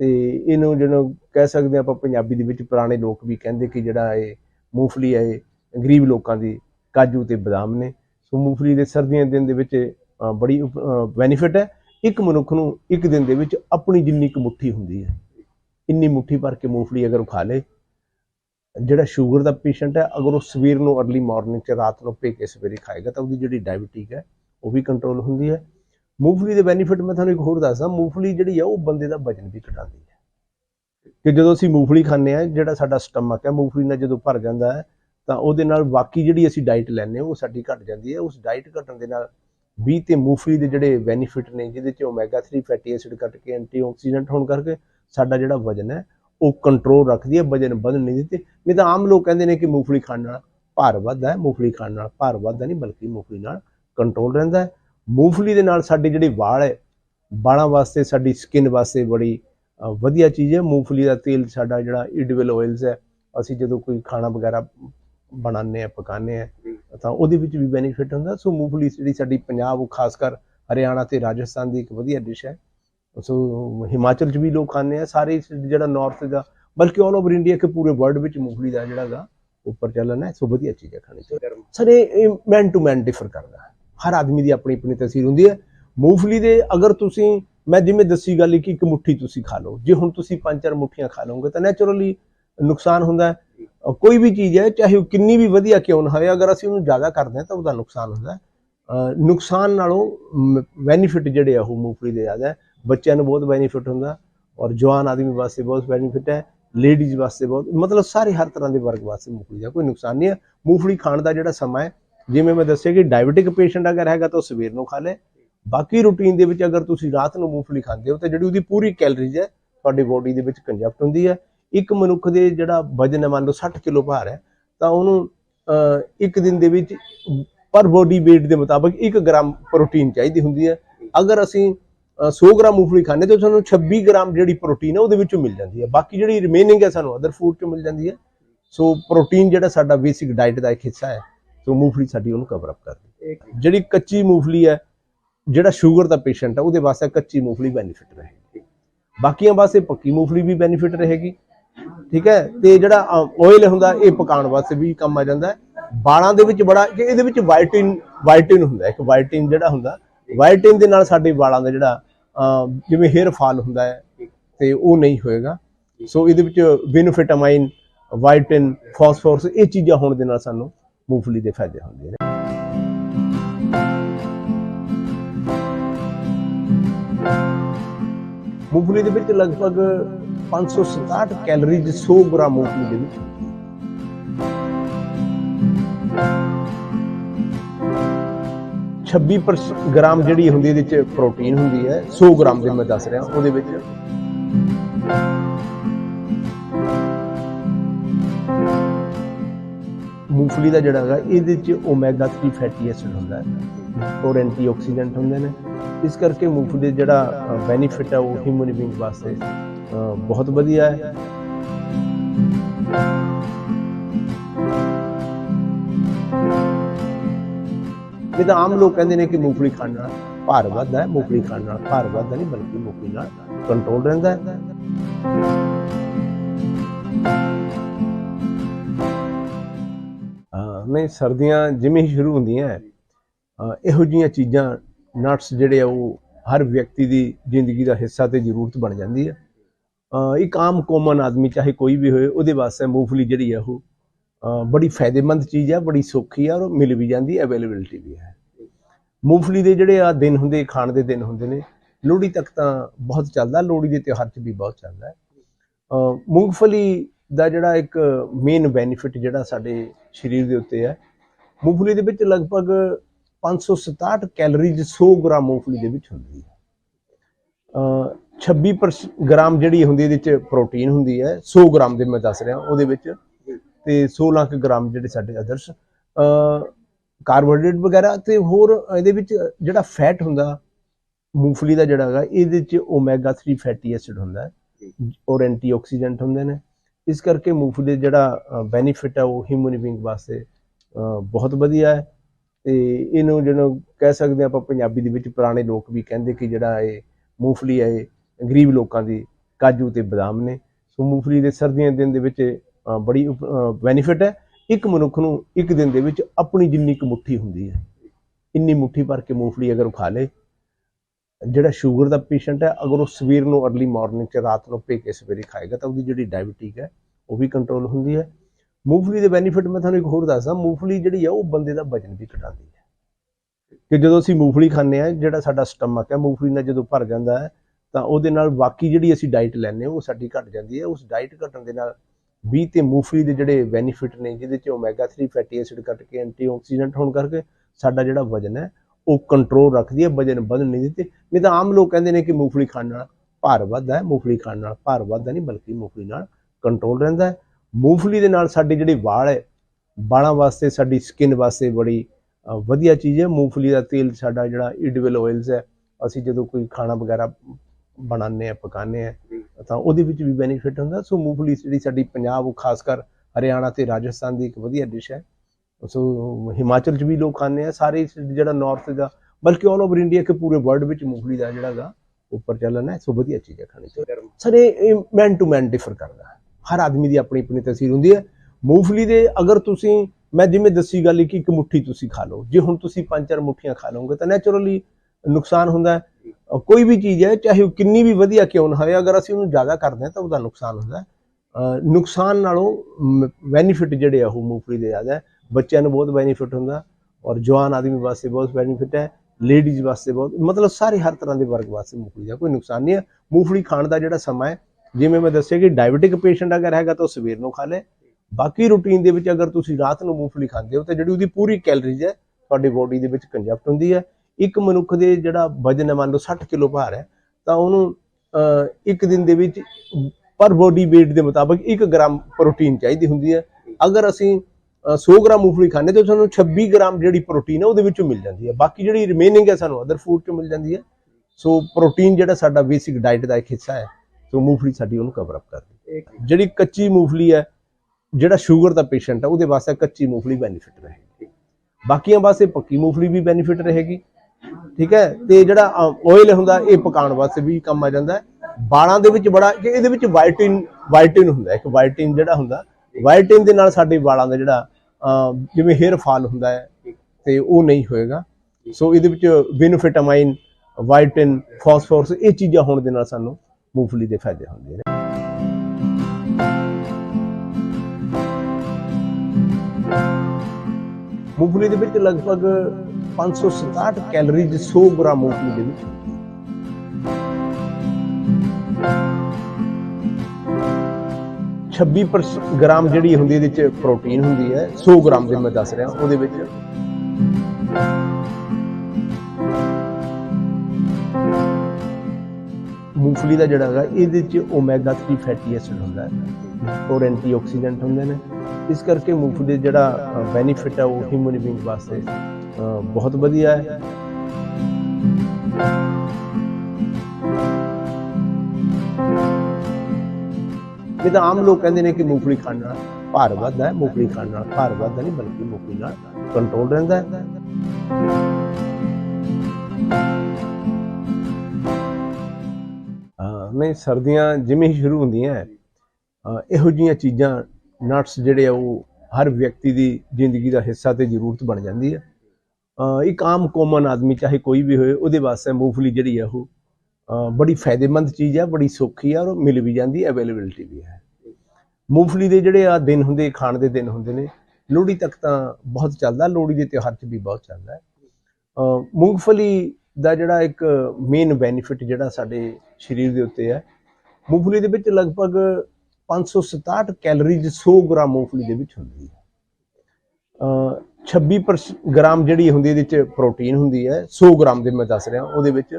ਤੇ ਇਹਨੂੰ ਜਿਹਨੂੰ ਕਹਿ ਸਕਦੇ ਹਾਂ ਆਪਾਂ ਪੰਜਾਬੀ ਦੇ ਵਿੱਚ ਪੁਰਾਣੇ ਲੋਕ ਵੀ ਕਹਿੰਦੇ ਕਿ ਜਿਹੜਾ ਇਹ ਮੂੰਗਫਲੀ ਹੈ, ਇਹ ਗਰੀਬ ਲੋਕਾਂ ਦੀ ਕਾਜੂ ਤੇ ਬਦਾਮ ਨੇ। ਸੋ ਮੂੰਗਫਲੀ ਦੇ ਸਰਦੀਆਂ ਦੇ ਦਿਨ ਦੇ ਵਿੱਚ ਬੜੀ ਬੈਨੀਫਿਟ ਹੈ। ਇੱਕ ਮਨੁੱਖ ਨੂੰ ਇੱਕ ਦਿਨ ਦੇ ਵਿੱਚ ਆਪਣੀ ਜਿੰਨੀ ਕੁ ਮੁੱਠੀ ਹੁੰਦੀ ਹੈ, ਇੰਨੀ ਮੁੱਠੀ ਭਰ ਕੇ ਮੂੰਗਫਲੀ ਅਗਰ ਉਹ ਖਾ ਲੇ ਜਿਹੜਾ ਸ਼ੂਗਰ ਦਾ ਪੇਸ਼ੈਂਟ ਹੈ, ਅਗਰ ਉਹ ਸਵੇਰ ਨੂੰ अर्ਲੀ ਮਾਰਨਿੰਗ ਚ ਰਾਤ ਨੂੰ ਭੇ ਕੇ ਸਵੇਰੇ ਖਾਏਗਾ, ਤਾਂ ਉਹਦੀ ਜਿਹੜੀ ਡਾਇਬੀਟਿਕ ਹੈ, ਉਹ ਵੀ ਕੰਟਰੋਲ ਹੁੰਦੀ ਹੈ। ਮੂੰਗਫਲੀ ਦੇ ਬੈਨੀਫਿਟ ਮੈਂ ਤੁਹਾਨੂੰ ਇੱਕ ਹੋਰ ਦੱਸਦਾ, ਮੂੰਗਫਲੀ ਜਿਹੜੀ ਆ, ਉਹ ਬੰਦੇ ਦਾ ਵਜਨ ਵੀ ਘਟਾਉਂਦੀ ਹੈ। ਕਿ ਜਦੋਂ ਅਸੀਂ ਮੂੰਗਫਲੀ ਖਾਂਦੇ ਆ ਜਿਹੜਾ ਸਾਡਾ ਸਟਮਕ ਹੈ, ਮੂੰਗਫਲੀ ਨਾਲ ਜਦੋਂ ਭਰ ਜਾਂਦਾ ਹੈ, ਤਾਂ ਉਹਦੇ ਨਾਲ ਬਾਕੀ ਜਿਹੜੀ ਅਸੀਂ ਡਾਈਟ ਲੈਂਦੇ ਹਾਂ, ਉਹ ਸਾਡੀ ਘਟ ਜਾਂਦੀ ਹੈ। ਉਸ ਡਾਈਟ ਘਟਣ ਦੇ ਨਾਲ ਵੀ ਤੇ ਮੂੰਗਫਲੀ ਦੇ ਜਿਹੜੇ ਬੈਨੀਫਿਟ ਨੇ, ਜਿਹਦੇ ਚ ਓਮੇਗਾ 3 ਫੈਟੀ ਐਸਿਡ ਘਟ ਕੇ ਐਂਟੀਆਕਸੀਡੈਂਟ ਹੋਣ ਕਰਕੇ ਸਾਡਾ ਜਿਹੜਾ ਵਜਨ ਹੈ ਉਹ ਕੰਟਰੋਲ ਰੱਖਦੀ ਹੈ, ਵਜਨ ਵਧਣ ਨਹੀਂ ਦਿੱਤੇ ਨਹੀਂ ਤਾਂ ਆਮ ਲੋਕ ਕਹਿੰਦੇ ਨੇ ਕਿ ਮੂੰਗਫਲੀ ਖਾਣ ਨਾਲ ਭਾਰ ਵੱਧਦਾ ਹੈ, ਮੂੰਗਫਲੀ ਖਾਣ ਨਾਲ ਭਾਰ ਵੱਧਦਾ ਨਹੀਂ, ਬਲਕਿ ਮੂੰਗਫਲੀ ਨਾਲ ਕੰਟਰੋਲ ਰਹਿੰਦਾ ਹੈ। ਮੂੰਗਫਲੀ ਦੇ ਨਾਲ ਸਾਡੀ ਜਿਹੜੀ ਵਾਲ ਹੈ, ਵਾਲਾਂ ਵਾਸਤੇ, ਸਾਡੀ ਸਕਿਨ ਵਾਸਤੇ ਬੜੀ ਵਧੀਆ ਚੀਜ਼ ਹੈ। ਮੂੰਗਫਲੀ ਦਾ ਤੇਲ ਸਾਡਾ ਜਿਹੜਾ ਇਡਵਲ ਆਇਲਸ ਹੈ, ਅਸੀਂ ਜਦੋਂ ਕੋਈ ਖਾਣਾ ਵਗੈਰਾ ਬਣਾਉਂਦੇ ਆ ਪਕਾਉਂਦੇ ਆ ਤਾਂ ਉਹਦੇ ਵਿੱਚ ਵੀ ਬੈਨੀਫਿਟ ਹੁੰਦਾ। ਸੋ ਮੂੰਗਫਲੀ ਜਿਹੜੀ ਸਾਡੀ ਪੰਜਾਬ, ਉਹ ਖਾਸ ਕਰ ਹਰਿਆਣਾ ਤੇ ਰਾਜਸਥਾਨ ਦੀ ਇੱਕ ਵਧੀਆ ਡਿਸ਼ ਹੈ। ਸੋ ਹਿਮਾਚਲ ਚ ਵੀ ਲੋਕ ਖਾਂਦੇ ਆ ਸਾਰੇ ਜਿਹੜਾ ਨਾਰਥ ਦਾ ਬਲਕਿ ਆਲ ਓਵਰ ਇੰਡੀਆ ਕੇ ਪੂਰੇ ਵਰਲਡ ਵਿੱਚ ਮੂੰਗਫਲੀ ਦਾ ਜਿਹੜਾ ਗਾ ਉੱਪਰ ਚੱਲਣ ਹੈ ਸੋ ਵਧੀਆ ਚੀਜ਼ ਹੈ ਖਾਣੀ ਚਾਹੀਦੀ ਸਰ ਇਹ ਮੈਨ ਟੂ ਮੈਨ ਡਿਫਰ ਕਰਦਾ ਹਰ ਆਦਮੀ ਦੀ ਆਪਣੀ ਆਪਣੀ ਤਸਵੀਰ ਹੁੰਦੀ ਹੈ। ਮੂੰਗਫਲੀ ਦੇ ਅਗਰ ਤੁਸੀਂ ਮੈਂ ਜਿਵੇਂ ਦੱਸੀ ਗੱਲ ਕਿ ਇੱਕ ਮੁੱਠੀ ਤੁਸੀਂ ਖਾ ਲਓ। ਜੇ ਹੁਣ ਤੁਸੀਂ ਪੰਜ ਚਾਰ ਮੁੱਠੀਆਂ ਖਾ ਲਓਗੇ ਤਾਂ ਨੈਚੁਰਲੀ ਨੁਕਸਾਨ ਹੁੰਦਾ ਕੋਈ ਵੀ ਚੀਜ਼ ਹੈ ਚਾਹੇ ਉਹ ਕਿੰਨੀ ਵੀ ਵਧੀਆ ਕਿਉਂ ਨਾ ਹੋਵੇ ਅਗਰ ਅਸੀਂ ਉਹਨੂੰ ਜ਼ਿਆਦਾ ਕਰਦੇ ਹਾਂ ਤਾਂ ਉਹਦਾ ਨੁਕਸਾਨ ਹੁੰਦਾ ਨੁਕਸਾਨ ਨਾਲੋਂ ਬੈਨੀਫਿਟ ਜਿਹੜੇ ਆ ਉਹ ਮੂੰਗਫਲੀ ਦੇ ਜ਼ਿਆਦਾ ਹੈ। ਬੱਚਿਆਂ ਨੂੰ ਬਹੁਤ ਬੈਨੀਫਿਟ ਹੁੰਦਾ ਔਰ ਜਵਾਨ ਆਦਮੀ ਵਾਸਤੇ ਬਹੁਤ ਬੈਨੀਫਿਟ ਹੈ ਲੇਡੀਜ਼ ਵਾਸਤੇ ਬਹੁਤ, ਮਤਲਬ ਸਾਰੇ ਹਰ ਤਰ੍ਹਾਂ ਦੇ ਵਰਗ ਵਾਸਤੇ ਮੂੰਗਫਲੀ ਦਾ ਕੋਈ ਨੁਕਸਾਨ ਨਹੀਂ ਹੈ ਮੂੰਗਫਲੀ ਖਾਣ ਦਾ ਜਿਹੜਾ ਸਮਾਂ ਹੈ, ਜਿਵੇਂ ਮੈਂ ਦੱਸਿਆ ਕਿ ਡਾਇਬੀਟਿਕ ਪੇਸ਼ੈਂਟ ਅਗਰ ਹੈਗਾ ਤਾਂ ਉਹ ਸਵੇਰ ਨੂੰ ਖਾ ਲੇ। ਬਾਕੀ ਰੂਟੀਨ ਦੇ ਵਿੱਚ ਅਗਰ ਤੁਸੀਂ ਰਾਤ ਨੂੰ ਮੂੰਗਫਲੀ ਖਾਂਦੇ ਹੋ ਤਾਂ ਜਿਹੜੀ ਉਹਦੀ ਪੂਰੀ ਕੈਲਰੀਜ਼ ਹੈ, ਤੁਹਾਡੀ ਬੋਡੀ ਦੇ ਵਿੱਚ ਕੰਜਪਟ ਹੁੰਦੀ ਹੈ। ਇੱਕ ਮਨੁੱਖ ਦੇ ਜਿਹੜਾ ਵਜਨ ਹੈ, ਮੰਨ ਲਓ 60 ਕਿਲੋ ਭਾਰ ਹੈ, ਤਾਂ ਉਹਨੂੰ ਇੱਕ ਦਿਨ ਦੇ ਵਿੱਚ ਪਰ ਬੋਡੀ weight ਦੇ ਮੁਤਾਬਕ 1 ਗ੍ਰਾਮ ਪ੍ਰੋਟੀਨ ਚਾਹੀਦੀ ਹੁੰਦੀ ਹੈ। ਅਗਰ ਅਸੀਂ 100 ਗ੍ਰਾਮ ਮੂੰਗਫਲੀ ਖਾਂਦੇ ਤਾਂ ਸਾਨੂੰ 26 ਗ੍ਰਾਮ ਜਿਹੜੀ ਪ੍ਰੋਟੀਨ ਹੈ ਉਹਦੇ ਵਿੱਚੋਂ ਮਿਲ ਜਾਂਦੀ ਹੈ ਬਾਕੀ ਜਿਹੜੀ ਰਿਮੇਨਿੰਗ ਹੈ ਸਾਨੂੰ ਅਦਰ ਫੂਡ ਚੋਂ ਮਿਲ ਜਾਂਦੀ ਹੈ ਸੋ ਪ੍ਰੋਟੀਨ ਜਿਹੜਾ ਸਾਡਾ ਬੇਸਿਕ ਡਾਈਟ ਦਾ ਇੱਕ ਹਿੱਸਾ ਹੈ ਸੋ ਮੂੰਗਫਲੀ ਸਾਡੀ ਉਹਨੂੰ ਕਵਰ ਅਪ ਕਰਦੀ ਹੈ ਜਿਹੜੀ ਕੱਚੀ ਮੂੰਗਫਲੀ ਹੈ ਜਿਹੜਾ ਸ਼ੂਗਰ ਦਾ ਪੇਸ਼ੈਂਟ ਹੈ ਉਹਦੇ ਵਾਸਤੇ ਕੱਚੀ ਮੂੰਗਫਲੀ ਬੈਨੀਫਿਟ ਰਹੇਗੀ। ਬਾਕੀਆਂ ਵਾਸਤੇ ਪੱਕੀ ਮੂੰਗਫਲੀ ਵੀ ਬੈਨੀਫਿਟ ਰਹੇਗੀ ਠੀਕ ਹੈ? ਤੇ ਜਿਹੜਾ ਆਇਲ ਹੁੰਦਾ ਇਹ ਪਕਾਉਣ ਵਾਸਤੇ ਵੀ ਕੰਮ ਆ ਜਾਂਦਾ ਹੈ। ਬਾਲਾਂ ਦੇ ਵਿੱਚ ਬੜਾ ਕਿ ਇਹਦੇ ਵਿੱਚ ਵਾਈਟਿਨ ਵਾਈਟਿਨ ਹੁੰਦਾ ਇੱਕ ਵਾਈਟਿਨ ਜਿਹੜਾ ਹੁੰਦਾ ਵਾਈਟਿਨ ਦੇ ਨਾਲ ਸਾਡੇ ਵਾਲਾਂ ਦਾ ਜਿਹੜਾ ਜਿਵੇਂ ਹੇਅਰ ਫਾਲ ਹੁੰਦਾ ਹੈ ਤੇ ਉਹ ਨਹੀਂ ਹੋਏਗਾ। ਸੋ ਇਹਦੇ ਵਿੱਚ ਵਿਨੋਫਿਟਾਮਾਈਨ, ਵਾਈਟਿਨ, ਫਾਸਫੋਰਸ ਇਹ ਚੀਜ਼ਾਂ ਹੋਣ ਦੇ ਨਾਲ ਸਾਨੂੰ ਮੂੰਗਫਲੀ ਦੇ ਫਾਇਦੇ ਹੁੰਦੇ ਨੇ। ਮੂੰਗਫਲੀ ਦੇ ਵਿੱਚ ਲਗਭਗ 567 ਕੈਲਰੀਜ਼ 100 ਗ੍ਰਾਮ ਮੂੰਗਫਲੀ ਦੇ ਵਿੱਚ 26 ਗ੍ਰਾਮ ਜਿਹੜੀ ਹੁੰਦੀ ਇਹਦੇ ਵਿੱਚ ਪ੍ਰੋਟੀਨ ਹੁੰਦੀ ਹੈ 100 ਗ੍ਰਾਮ ਦੇ ਮੈਂ ਦੱਸ ਰਿਹਾ, ਉਹਦੇ ਵਿੱਚ। ਮੂੰਗਫਲੀ ਦਾ ਜਿਹੜਾ ਹੈਗਾ, ਇਹਦੇ ਵਿੱਚ ਓਮੇਗਾ 3 ਫੈਟੀ ਐਸਿਡ ਹੁੰਦਾ ਹੈ ਔਰ ਐਂਟੀਆਕਸੀਡੈਂਟ ਹੁੰਦੇ ਨੇ। ਇਸ ਕਰਕੇ ਮੂੰਗਫਲੀ ਦੇ ਜਿਹੜਾ ਬੈਨੀਫਿਟ ਹੈ ਉਹ ਹਿਊਮਨ ਬੀਇੰਗ ਵਾਸਤੇ ਬਹੁਤ ਵਧੀਆ ਹੈ। ਇਹ ਤਾਂ ਆਮ ਲੋਕ ਕਹਿੰਦੇ ਨੇ ਕਿ ਮੂੰਗਫਲੀ ਖਾਣ ਨਾਲ ਭਾਰ ਵੱਧਦਾ ਹੈ ਮੂੰਗਫਲੀ ਖਾਣ ਨਾਲ ਭਾਰ ਵੱਧਦਾ ਨਹੀਂ ਬਲਕਿ ਮੂੰਗਫਲੀ ਨਾਲ ਕੰਟਰੋਲ ਰਹਿੰਦਾ ਹੈ। ਨਹੀਂ ਸਰਦੀਆਂ ਜਿਵੇਂ ਹੀ ਸ਼ੁਰੂ ਹੁੰਦੀਆਂ ਹੈ, ਇਹੋ ਜੀਆਂ ਚੀਜ਼ਾਂ ਨਟਸ ਜਿਹੜੇ ਆ ਉਹ ਹਰ ਵਿਅਕਤੀ ਦੀ ਜ਼ਿੰਦਗੀ ਦਾ ਹਿੱਸਾ ਤੇ ਜ਼ਰੂਰਤ ਬਣ ਜਾਂਦੀ ਹੈ। ਇੱਕ ਆਮ ਕੋਮਨ ਆਦਮੀ ਚਾਹੇ ਕੋਈ ਵੀ ਹੋਏ ਉਹਦੇ ਵਾਸਤੇ ਮੂੰਗਫਲੀ ਜਿਹੜੀ ਹੈ ਉਹ ਬੜੀ ਫਾਇਦੇਮੰਦ ਚੀਜ਼ ਆ, ਬੜੀ ਸੌਖੀ ਆ ਔਰ ਮਿਲ ਵੀ ਜਾਂਦੀ ਅਵੇਲੇਬਿਲਟੀ ਵੀ ਹੈ। ਮੂੰਗਫਲੀ ਦੇ ਜਿਹੜੇ ਆ ਦਿਨ ਹੁੰਦੇ, ਖਾਣ ਦੇ ਦਿਨ ਹੁੰਦੇ ਨੇ, ਲੋਹੜੀ ਤੱਕ ਤਾਂ ਬਹੁਤ ਚੱਲਦਾ, ਲੋਹੜੀ ਦੇ ਤਿਉਹਾਰ 'ਚ ਵੀ ਬਹੁਤ ਚੱਲਦਾ। ਮੂੰਗਫਲੀ ਦਾ ਜਿਹੜਾ ਇੱਕ ਮੇਨ ਬੈਨੀਫਿਟ ਜਿਹੜਾ ਸਾਡੇ ਸਰੀਰ ਦੇ ਉੱਤੇ ਹੈ, ਮੂੰਗਫਲੀ ਦੇ ਵਿੱਚ ਲਗਭਗ 567 ਕੈਲੋਰੀਜ਼ 100 ਗ੍ਰਾਮ ਮੂੰਗਫਲੀ ਦੇ ਵਿੱਚ ਹੁੰਦੀ ਹੈ। ਅਹ 26 ਗ੍ਰਾਮ ਜਿਹੜੀ ਹੁੰਦੀ ਇਹਦੇ ਵਿੱਚ ਪ੍ਰੋਟੀਨ ਹੁੰਦੀ ਹੈ 100 ਗ੍ਰਾਮ ਦੇ ਮੈਂ ਦੱਸ ਰਿਹਾ, ਉਹਦੇ ਵਿੱਚ ਤੇ 16 ਕੁ ਗ੍ਰਾਮ ਜਿਹੜੇ ਸਾਡੇ ਅਦਰਸ ਕਾਰਬੋਹਾਈਡਰੇਟ ਵਗੈਰਾ ਤੇ ਹੋਰ ਇਹਦੇ ਵਿੱਚ ਜਿਹੜਾ ਫੈਟ ਹੁੰਦਾ, ਮੂੰਗਫਲੀ ਦਾ ਜਿਹੜਾ ਹੈਗਾ, ਇਹਦੇ ਵਿੱਚ ਓਮੇਗਾ 3 ਫੈਟੀ ਐਸਿਡ ਹੁੰਦਾ ਹੈ, ਔਰ ਐਂਟੀਆਕਸੀਡੈਂਟ ਹੁੰਦੇ ਨੇ। ਇਸ ਕਰਕੇ ਮੂੰਗਫਲੀ ਦਾ ਜਿਹੜਾ ਬੈਨੀਫਿਟ ਹੈ ਉਹ ਹਿਊਮਨ ਬੀਇੰਗ ਵਾਸਤੇ ਬਹੁਤ ਵਧੀਆ ਹੈ। ਤੇ ਇਹਨੂੰ ਜਿਹਨੂੰ ਕਹਿ ਸਕਦੇ ਹਾਂ ਆਪਾਂ ਪੰਜਾਬੀ ਦੇ ਵਿੱਚ ਪੁਰਾਣੇ ਲੋਕ ਵੀ ਕਹਿੰਦੇ ਕਿ ਜਿਹੜਾ ਇਹ ਮੂੰਗਫਲੀ ਹੈ, ਇਹ ਗਰੀਬ ਲੋਕਾਂ ਦੀ ਕਾਜੂ ਤੇ ਬਦਾਮ ਨੇ। ਸੋ ਮੂੰਗਫਲੀ ਦੇ ਸਰਦੀਆਂ ਦੇ ਦਿਨ ਦੇ ਵਿੱਚ ਬੜੀ ਬੈਨੀਫਿਟ ਹੈ। ਇੱਕ ਮਨੁੱਖ ਨੂੰ ਇੱਕ ਦਿਨ ਦੇ ਵਿੱਚ ਆਪਣੀ ਜਿੰਨੀ ਕੁ ਮੁੱਠੀ ਹੁੰਦੀ ਹੈ, ਇੰਨੀ ਮੁੱਠੀ ਭਰ ਕੇ ਮੂੰਗਫਲੀ ਅਗਰ ਉਹ ਖਾ ਲੇ, ਜਿਹੜਾ ਸ਼ੂਗਰ ਦਾ ਪੇਸ਼ੈਂਟ ਹੈ, ਅਗਰ ਉਹ ਸਵੇਰ ਨੂੰ ਅਰਲੀ ਮਾਰਨਿੰਗ ਚ, ਰਾਤ ਨੂੰ ਪੀ ਕੇ ਸਵੇਰੇ ਖਾਏਗਾ, ਤਾਂ ਉਹਦੀ ਜਿਹੜੀ ਡਾਇਬੀਟਿਕ ਹੈ, ਉਹ ਵੀ ਕੰਟਰੋਲ ਹੁੰਦੀ ਹੈ। ਮੂੰਗਫਲੀ ਦੇ ਬੈਨੀਫਿਟ ਮੈਂ ਤੁਹਾਨੂੰ ਇੱਕ ਹੋਰ ਦੱਸਦਾ, ਮੂੰਗਫਲੀ ਜਿਹੜੀ ਆ ਉਹ ਬੰਦੇ ਦਾ ਵਜਨ ਵੀ ਘਟਾਉਂਦੀ ਹੈ। ਕਿ ਜਦੋਂ ਅਸੀਂ ਮੂੰਗਫਲੀ ਖਾਂਦੇ ਆ ਜਿਹੜਾ ਸਾਡਾ ਸਟਮਕ ਹੈ, ਮੂੰਗਫਲੀ ਨਾਲ ਜਦੋਂ ਭਰ ਜਾਂਦਾ ਹੈ, ਤਾਂ ਉਹਦੇ ਨਾਲ ਬਾਕੀ ਜਿਹੜੀ ਅਸੀਂ ਡਾਈਟ ਲੈਂਦੇ ਹਾਂ, ਉਹ ਸਾਡੀ ਘਟ ਜਾਂਦੀ ਹੈ। ਉਸ ਡਾਈਟ ਘਟਣ ਦੇ ਨਾਲ ਵੀ ਤੇ ਮੂੰਗਫਲੀ ਦੇ ਜਿਹੜੇ ਬੈਨੀਫਿਟ ਨੇ, ਜਿਹਦੇ ਚ ਓਮੇਗਾ 3 ਫੈਟੀ ਐਸਿਡ ਕਰਕੇ ਐਂਟੀਆਕਸੀਡੈਂਟ ਹੋਣ ਕਰਕੇ ਸਾਡਾ ਜਿਹੜਾ ਵਜਨ ਹੈ, ਉਹ ਕੰਟਰੋਲ ਰੱਖਦੀ ਹੈ, ਵਜਨ ਵਧਣ ਨਹੀਂ ਦਿੱਤੇ ਨਹੀਂ ਤਾਂ ਆਮ ਲੋਕ ਕਹਿੰਦੇ ਨੇ ਕਿ ਮੂੰਗਫਲੀ ਖਾਣ ਨਾਲ ਭਾਰ ਵੱਧਦਾ ਹੈ, ਮੂੰਗਫਲੀ ਖਾਣ ਨਾਲ ਭਾਰ ਵੱਧਦਾ ਨਹੀਂ, ਬਲਕਿ ਮੂੰਗਫਲੀ ਨਾਲ ਕੰਟਰੋਲ ਰਹਿੰਦਾ ਹੈ। ਮੂੰਗਫਲੀ ਦੇ ਨਾਲ ਸਾਡੀ ਜਿਹੜੀ ਵਾਲ ਹੈ, ਵਾਲਾਂ ਵਾਸਤੇ ਸਾਡੀ ਸਕਿਨ ਵਾਸਤੇ ਬੜੀ ਵਧੀਆ ਚੀਜ਼ ਹੈ। ਮੂੰਗਫਲੀ ਦਾ ਤੇਲ ਸਾਡਾ ਜਿਹੜਾ ਇਡਵਲ ਆਇਲਸ ਹੈ, ਅਸੀਂ ਜਦੋਂ ਕੋਈ ਖਾਣਾ ਵਗੈਰਾ ਬਣਾਉਂਦੇ ਆ ਪਕਾਉਂਦੇ ਆ ਤਾਂ ਉਹਦੇ ਵਿੱਚ ਵੀ ਬੈਨੀਫਿਟ ਹੁੰਦਾ। ਸੋ ਮੂੰਗਫਲੀ ਜਿਹੜੀ ਸਾਡੀ ਪੰਜਾਬ ਖਾਸ ਕਰ ਹਰਿਆਣਾ ਤੇ ਰਾਜਸਥਾਨ ਦੀ ਇੱਕ ਵਧੀਆ ਡਿਸ਼ ਹੈ। ਸੋ ਹਿਮਾਚਲ ਚ ਵੀ ਲੋਕ ਖਾਂਦੇ ਆ। ਸਾਰੇ ਜਿਹੜਾ ਨਾਰਥ ਦਾ ਬਲਕਿ ਆਲ ਓਵਰ ਇੰਡੀਆ ਕੇ ਪੂਰੇ ਵਰਲਡ ਵਿੱਚ ਮੂੰਗਫਲੀ ਦਾ ਜਿਹੜਾ ਗਾ ਉੱਪਰ ਚੱਲਣ ਹੈ। ਸੋ ਵਧੀਆ ਚੀਜ਼ ਹੈ ਖਾਣੀ ਚਾਹੀਦੀ ਸਰ ਇਹ ਮੈਨ ਟੂ ਮੈਨ ਡਿਫਰ ਕਰਦਾ ਹਰ ਆਦਮੀ ਦੀ ਆਪਣੀ ਆਪਣੀ ਤਸਵੀਰ ਹੁੰਦੀ ਹੈ। ਮੂੰਗਫਲੀ ਦੇ ਅਗਰ ਤੁਸੀਂ ਮੈਂ ਜਿਵੇਂ ਦੱਸੀ ਗੱਲ ਕਿ ਇੱਕ ਮੁੱਠੀ ਤੁਸੀਂ ਖਾ ਲਓ। ਜੇ ਹੁਣ ਤੁਸੀਂ ਪੰਜ ਚਾਰ ਮੁੱਠੀਆਂ ਖਾ ਲਓਗੇ ਤਾਂ ਨੇਚਰਲੀ ਨੁਕਸਾਨ ਹੁੰਦਾ ਹੈ। ਕੋਈ ਵੀ ਚੀਜ਼ ਹੈ, ਚਾਹੇ ਉਹ ਕਿੰਨੀ ਵੀ ਵਧੀਆ ਕਿਉਂ ਨਾ ਹੋਵੇ, ਅਗਰ ਅਸੀਂ ਉਹਨੂੰ ਜ਼ਿਆਦਾ ਕਰਦੇ ਹਾਂ ਤਾਂ ਉਹਦਾ ਨੁਕਸਾਨ ਹੁੰਦਾ ਨੁਕਸਾਨ ਨਾਲੋਂ ਬੈਨੀਫਿਟ ਜਿਹੜੇ ਆ, ਉਹ ਮੂੰਗਫਲੀ ਦੇ ਜ਼ਿਆਦਾ ਬੱਚਿਆਂ ਨੂੰ ਬਹੁਤ ਬੈਨੀਫਿਟ ਹੁੰਦਾ ਔਰ ਜਵਾਨ ਆਦਮੀ ਵਾਸਤੇ ਬਹੁਤ ਬੈਨੀਫਿਟ ਹੈ ਲੇਡੀਜ਼ ਵਾਸਤੇ ਬਹੁਤ, ਮਤਲਬ ਸਾਰੇ ਹਰ ਤਰ੍ਹਾਂ ਦੇ ਵਰਗ ਵਾਸਤੇ ਮੂੰਗਫਲੀ ਦਾ ਕੋਈ ਨੁਕਸਾਨ ਨਹੀਂ ਹੈ। ਮੂੰਗਫਲੀ ਖਾਣ ਦਾ ਜਿਹੜਾ ਸਮਾਂ ਹੈ, ਜਿਵੇਂ ਮੈਂ ਦੱਸਿਆ ਕਿ ਡਾਇਬੀਟਿਕ ਪੇਸ਼ੈਂਟ ਅਗਰ ਹੈਗਾ ਤਾਂ ਉਹ ਸਵੇਰ ਨੂੰ ਖਾ ਲੇ। ਬਾਕੀ ਰੂਟੀਨ ਦੇ ਵਿੱਚ ਅਗਰ ਤੁਸੀਂ ਰਾਤ ਨੂੰ ਮੂੰਗਫਲੀ ਖਾਂਦੇ ਹੋ ਤਾਂ ਜਿਹੜੀ ਉਹਦੀ ਪੂਰੀ ਕੈਲਰੀਜ਼ ਹੈ, ਤੁਹਾਡੀ ਬੋਡੀ ਦੇ ਵਿੱਚ ਕੰਜੈਪਟ ਹੁੰਦੀ ਹੈ। ਇੱਕ ਮਨੁੱਖ ਦੇ ਜਿਹੜਾ ਵਜਨ ਹੈ ਮੰਨ ਲਓ 60 ਕਿਲੋ ਭਾਰ ਹੈ ਤਾਂ ਉਹਨੂੰ ਇੱਕ ਦਿਨ ਦੇ ਵਿੱਚ ਪਰ ਬੋਡੀ weight ਦੇ ਮੁਤਾਬਕ 1 ਗ੍ਰਾਮ ਪ੍ਰੋਟੀਨ ਚਾਹੀਦੀ ਹੁੰਦੀ ਹੈ। ਅਗਰ ਅਸੀਂ ਅਹ, 100 ਗ੍ਰਾਮ ਮੂੰਗਫਲੀ ਖਾਂਦੇ ਤਾਂ ਸਾਨੂੰ 26 ਗ੍ਰਾਮ ਜਿਹੜੀ ਪ੍ਰੋਟੀਨ ਹੈ ਉਹਦੇ ਵਿੱਚੋਂ ਮਿਲ ਜਾਂਦੀ ਹੈ। ਬਾਕੀ ਜਿਹੜੀ ਰਿਮੇਨਿੰਗ ਹੈ ਸਾਨੂੰ ਅਦਰ ਫੂਡ ਚੋਂ ਮਿਲ ਜਾਂਦੀ ਹੈ। ਸੋ ਪ੍ਰੋਟੀਨ ਜਿਹੜਾ ਸਾਡਾ ਬੇਸਿਕ ਡਾਈਟ ਦਾ ਇੱਕ ਹਿੱਸਾ ਹੈ ਸੋ ਮੂੰਗਫਲੀ ਸਾਡੀ ਉਹਨੂੰ ਕਵਰ ਅਪ ਕਰਦੀ ਹੈ। ਜਿਹੜੀ ਕੱਚੀ ਮੂੰਗਫਲੀ ਹੈ ਜਿਹੜਾ ਸ਼ੂਗਰ ਦਾ ਪੇਸ਼ੈਂਟ ਹੈ ਉਹਦੇ ਵਾਸਤੇ ਕੱਚੀ ਮੂੰਗਫਲੀ ਬੈਨੀਫਿਟ ਰਹੇਗੀ। ਬਾਕੀਆਂ ਵਾਸਤੇ ਪੱਕੀ ਮੂੰਗਫਲੀ ਵੀ ਬੈਨੀਫਿਟ ਰਹੇਗੀ। ਠੀਕ ਹੈ? ਤੇ ਜਿਹੜਾ ਆਇਲ ਹੁੰਦਾ, ਇਹ ਪਕਾਉਣ ਵਾਸਤੇ ਵੀ ਕੰਮ ਆ ਜਾਂਦਾ ਹੈ। ਦੇ ਵਿੱਚ ਬੜਾ ਇਹਦੇ ਵਿੱਚ ਵਾਈਟਿਨ ਵਾਈਟਿਨ ਹੁੰਦਾ ਇੱਕ ਵਾਈਟਿਨ ਜਿਹੜਾ ਹੁੰਦਾ ਵਾਈਟਿਨ ਦੇ ਨਾਲ ਸਾਡੇ ਵਾਲਾਂ ਦਾ ਜਿਹੜਾ ਜਿਵੇਂ ਹੇਅਰ ਫਾਲ ਹੁੰਦਾ ਹੈ, ਤੇ ਉਹ ਨਹੀਂ ਹੋਏਗਾ। ਸੋ ਇਹਦੇ ਵਿੱਚ ਵਿਨੋਫਿਟਾਮਾਈਨ ਵਾਈਟਿਨ ਫਾਸਫੋਰਸ ਇਹ ਚੀਜ਼ਾਂ ਹੋਣ ਦੇ ਨਾਲ ਸਾਨੂੰ ਮੂੰਗਫਲੀ ਦੇ ਫਾਇਦੇ ਹੁੰਦੇ ਨੇ। ਮੂੰਗਫਲੀ ਦੇ ਵਿੱਚ ਲਗਭਗ 567 ਕੈਲੋਰੀਜ਼ 100 ਗ੍ਰਾਮ ਮੂੰਗਫਲੀ ਦੇ ਵਿੱਚ ਹੁੰਦੀ ਹੈ। 26 ਪਰਸ- ਗ੍ਰਾਮ ਜਿਹੜੀ ਹੁੰਦੀ ਇਹਦੇ ਵਿੱਚ ਪ੍ਰੋਟੀਨ ਹੁੰਦੀ ਹੈ 100 ਗ੍ਰਾਮ ਦੇ ਮੈਂ ਦੱਸ ਰਿਹਾ, ਉਹਦੇ ਵਿੱਚ ਮੂੰਗਫਲੀ ਦਾ ਜਿਹੜਾ ਹੈਗਾ, ਇਹਦੇ ਵਿੱਚ ਓਮੇਗਾ 3 ਫੈਟੀ ਐਸਿਡ ਹੁੰਦਾ ਹੈ ਔਰ ਐਂਟੀਆਕਸੀਡੈਂਟ ਹੁੰਦੇ ਨੇ ਇਸ ਕਰਕੇ ਮੂੰਗਫਲੀ ਦਾ ਜਿਹੜਾ ਬੈਨੀਫਿਟ ਹੈ, ਉਹ ਹਿਊਮਨ ਬੀਇੰਗ ਵਾਸਤੇ ਬਹੁਤ ਵਧੀਆ ਹੈ। ਇਹ ਤਾਂ ਆਮ ਲੋਕ ਕਹਿੰਦੇ ਨੇ ਕਿ ਮੂੰਗਫਲੀ ਖਾਣ ਨਾਲ ਭਾਰ ਵੱਧਦਾ ਹੈ ਮੂੰਗਫਲੀ ਖਾਣ ਨਾਲ ਭਾਰ ਵੱਧਦਾ ਨਹੀਂ ਬਲਕਿ ਮੂੰਗਫਲੀ ਨਾਲ ਕੰਟਰੋਲ ਰਹਿੰਦਾ ਹੈ। ਨਹੀਂ ਸਰਦੀਆਂ ਜਿਵੇਂ ਹੀ ਸ਼ੁਰੂ ਹੁੰਦੀਆਂ ਹੈ, ਇਹੋ ਜੀਆਂ ਚੀਜ਼ਾਂ ਨਟਸ ਜਿਹੜੇ ਆ ਉਹ ਹਰ ਵਿਅਕਤੀ ਦੀ ਜ਼ਿੰਦਗੀ ਦਾ ਹਿੱਸਾ ਤੇ ਜ਼ਰੂਰਤ ਬਣ ਜਾਂਦੀ ਹੈ। ਇੱਕ ਆਮ ਕਾਮਨ ਆਦਮੀ, ਚਾਹੇ ਕੋਈ ਵੀ ਹੋਏ, ਉਹਦੇ ਵਾਸਤੇ ਮੂੰਗਫਲੀ ਜਿਹੜੀ ਆ ਉਹ ਬੜੀ ਫਾਇਦੇਮੰਦ ਚੀਜ਼ ਆ, ਬੜੀ ਸੌਖੀ ਆ ਔਰ ਮਿਲ ਵੀ ਜਾਂਦੀ ਹੈ ਅਵੇਲੇਬਿਲਟੀ ਵੀ ਹੈ। ਮੂੰਗਫਲੀ ਦੇ ਜਿਹੜੇ ਆ ਦਿਨ ਹੁੰਦੇ, ਖਾਣ ਦੇ ਦਿਨ ਹੁੰਦੇ ਨੇ, ਲੋਹੜੀ ਤੱਕ ਤਾਂ ਬਹੁਤ ਚੱਲਦਾ, ਲੋਹੜੀ ਦੇ ਤਿਉਹਾਰ 'ਚ ਵੀ ਬਹੁਤ ਚੱਲਦਾ ਮੂੰਗਫਲੀ ਦਾ ਜਿਹੜਾ ਇੱਕ ਮੇਨ ਬੈਨੀਫਿਟ ਜਿਹੜਾ ਸਾਡੇ ਸਰੀਰ ਦੇ ਉੱਤੇ ਹੈ, ਮੂੰਗਫਲੀ ਦੇ ਵਿੱਚ ਲਗਭਗ 567 ਕੈਲਰੀਜ਼ 100 ਗ੍ਰਾਮ ਮੂੰਗਫਲੀ ਦੇ ਵਿੱਚ ਹੁੰਦੀ ਹੈ। 26 ਪਰਸ- ਗ੍ਰਾਮ ਜਿਹੜੀ ਹੁੰਦੀ ਇਹਦੇ ਵਿੱਚ ਪ੍ਰੋਟੀਨ ਹੁੰਦੀ ਹੈ 100 ਗ੍ਰਾਮ ਦੇ ਮੈਂ ਦੱਸ ਰਿਹਾ ਉਹਦੇ ਵਿੱਚ।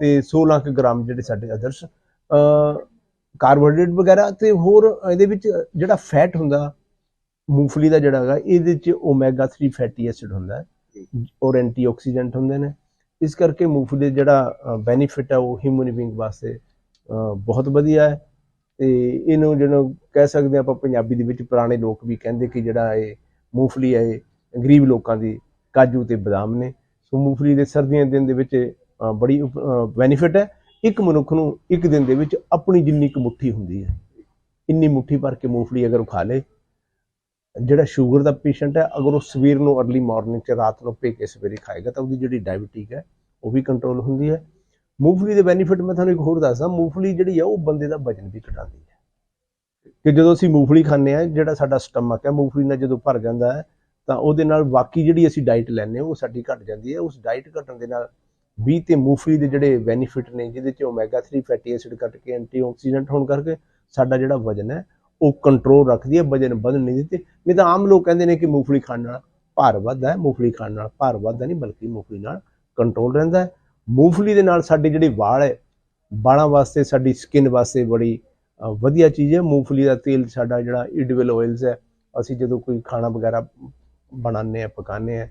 ਤੇ 16 ਕੁ ਗ੍ਰਾਮ ਜਿਹੜੇ ਸਾਡੇ ਅਦਰਸ ਕਾਰਬੋਹਾਈਡਰੇਟ ਵਗੈਰਾ ਤੇ ਹੋਰ ਇਹਦੇ ਵਿੱਚ ਜਿਹੜਾ ਫੈਟ ਹੁੰਦਾ ਮੂੰਗਫਲੀ ਦਾ ਜਿਹੜਾ ਹੈਗਾ ਇਹਦੇ ਵਿੱਚ ਓਮੇਗਾ 3 ਫੈਟੀ ਐਸਿਡ ਹੁੰਦਾ ਹੈ ਔਰ ਐਂਟੀਆਕਸੀਡੈਂਟ ਹੁੰਦੇ ਨੇ। ਇਸ ਕਰਕੇ ਮੂੰਗਫਲੀ ਦਾ ਜਿਹੜਾ ਬੈਨੀਫਿਟ ਹੈ ਉਹ ਹਿਊਮਨ ਬੀਇੰਗ ਵਾਸਤੇ ਬਹੁਤ ਵਧੀਆ ਹੈ। ਤੇ ਇਹਨੂੰ ਜਿਹਨੂੰ ਕਹਿ ਸਕਦੇ ਆਪਾਂ ਪੰਜਾਬੀ ਦੇ ਵਿੱਚ ਪੁਰਾਣੇ ਲੋਕ ਵੀ ਕਹਿੰਦੇ ਕਿ ਜਿਹੜਾ ਇਹ ਮੂੰਗਫਲੀ ਹੈ ਇਹ ਗਰੀਬ ਲੋਕਾਂ ਦੀ ਕਾਜੂ ਤੇ ਬਦਾਮ ਨੇ। ਸੋ ਮੂੰਗਫਲੀ ਦੇ ਸਰਦੀਆਂ ਦੇ ਦਿਨ ਦੇ ਵਿੱਚ ਅਹ, ਬੜੀ ਬੈਨੀਫਿਟ ਹੈ। ਇੱਕ ਮਨੁੱਖ ਨੂੰ ਇੱਕ ਦਿਨ ਦੇ ਵਿੱਚ ਆਪਣੀ ਜਿੰਨੀ ਕੁ ਮੁੱਠੀ ਹੁੰਦੀ ਹੈ ਇੰਨੀ ਮੁੱਠੀ ਭਰ ਕੇ ਮੂੰਗਫਲੀ ਅਗਰ ਉਹ ਖਾ ਲੇ ਜਿਹੜਾ ਸ਼ੂਗਰ ਦਾ ਪੇਸ਼ੈਂਟ ਹੈ ਅਗਰ ਉਹ ਸਵੇਰ ਨੂੰ अर्ਲੀ ਮਾਰਨਿੰਗ ਚ ਰਾਤ ਨੂੰ ਭੇ ਕੇ ਸਵੇਰੇ ਖਾਏਗਾ ਤਾਂ ਉਹਦੀ ਜਿਹੜੀ ਡਾਇਬੀਟਿਕ ਹੈ ਉਹ ਵੀ ਕੰਟਰੋਲ ਹੁੰਦੀ ਹੈ। ਮੂੰਗਫਲੀ ਦੇ ਬੈਨੀਫਿਟ ਮੈਂ ਤੁਹਾਨੂੰ ਇੱਕ ਹੋਰ ਦੱਸਦਾ ਮੂੰਗਫਲੀ ਜਿਹੜੀ ਆ ਉਹ ਬੰਦੇ ਦਾ ਵਜਨ ਵੀ ਘਟਾਉਂਦੀ ਹੈ। ਕਿ ਜਦੋਂ ਅਸੀਂ ਮੂੰਗਫਲੀ ਖਾਂਦੇ ਆ ਜਿਹੜਾ ਸਾਡਾ ਸਟਮਕ ਹੈ ਮੂੰਗਫਲੀ ਨਾਲ ਜਦੋਂ ਭਰ ਜਾਂਦਾ ਹੈ ਤਾਂ ਉਹਦੇ ਨਾਲ ਬਾਕੀ ਜਿਹੜੀ ਅਸੀਂ ਡਾਈਟ ਲੈਂਦੇ ਹਾਂ, ਉਹ ਸਾਡੀ ਘਟ ਜਾਂਦੀ ਹੈ। ਉਸ ਡਾਈਟ ਘਟਣ ਦੇ ਨਾਲ ਵੀ ਤੇ ਮੂੰਗਫਲੀ ਦੇ ਜਿਹੜੇ ਬੈਨੀਫਿਟ ਨੇ, ਜਿਹਦੇ ਚ ਓਮੇਗਾ 3 ਫੈਟੀ ਐਸਿਡ ਘਟ ਕੇ ਐਂਟੀਆਕਸੀਡੈਂਟ ਹੋਣ ਕਰਕੇ ਸਾਡਾ ਜਿਹੜਾ ਵਜਨ ਹੈ, ਉਹ ਕੰਟਰੋਲ ਰੱਖਦੀ ਹੈ, ਵਜਨ ਵਧਣ ਨਹੀਂ ਦਿੰਦੀ। ਨਹੀਂ ਤਾਂ ਆਮ ਲੋਕ ਕਹਿੰਦੇ ਨੇ ਕਿ ਮੂੰਗਫਲੀ ਖਾਣ ਨਾਲ ਭਾਰ ਵੱਧਦਾ ਹੈ। ਮੂੰਗਫਲੀ ਖਾਣ ਨਾਲ ਭਾਰ ਵੱਧਦਾ ਨਹੀਂ, ਬਲਕਿ ਮੂੰਗਫਲੀ ਨਾਲ ਕੰਟਰੋਲ ਰਹਿੰਦਾ ਹੈ। ਮੂੰਗਫਲੀ ਦੇ ਨਾਲ ਸਾਡੇ ਜਿਹੜੇ ਵਾਲ ਹੈ, ਵਾਲਾਂ ਵਾਸਤੇ, ਸਾਡੀ ਸਕਿਨ ਵਾਸਤੇ ਬੜੀ ਵਧੀਆ ਚੀਜ਼ ਹੈ। ਮੂੰਗਫਲੀ ਦਾ ਤੇਲ ਸਾਡਾ ਜਿਹੜਾ ਇਡਵਲ ਆਇਲਸ ਹੈ, ਅਸੀਂ ਜਦੋਂ ਕੋਈ ਖਾਣਾ ਵਗੈਰਾ ਬਣਾਉਂਦੇ ਆ ਪਕਾਉਂਦੇ ਆ